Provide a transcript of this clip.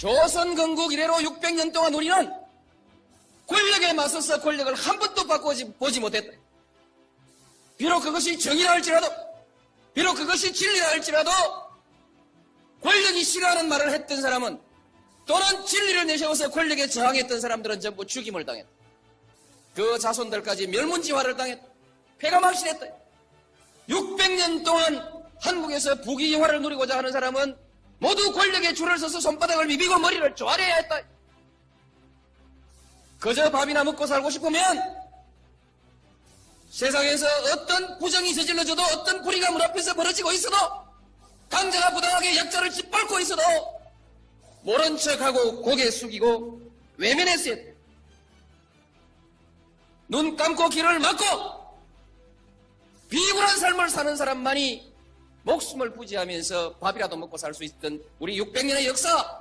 조선 건국 이래로 600년 동안 우리는 권력에 맞서서 권력을 한 번도 바꾸지 보지 못했다. 비록 그것이 정의라 할지라도, 비록 그것이 진리라 할지라도, 권력이 싫어하는 말을 했던 사람은 또는 진리를 내세워서 권력에 저항했던 사람들은 전부 죽임을 당했다. 그 자손들까지 멸문지화를 당했다. 폐가 망신했다. 600년 동안 한국에서 부귀영화를 누리고자 하는 사람은 모두 권력에 줄을 서서 손바닥을 비비고 머리를 조아려야 했다. 그저 밥이나 먹고 살고 싶으면 세상에서 어떤 부정이 저질러져도 어떤 불의가 문 앞에서 벌어지고 있어도 강자가 부당하게 약자를 짓밟고 있어도 모른 척하고 고개 숙이고 외면했어야 돼. 눈 감고 귀를 막고 비굴한 삶을 사는 사람만이 목숨을 부지하면서 밥이라도 먹고 살 수 있던 우리 600년의 역사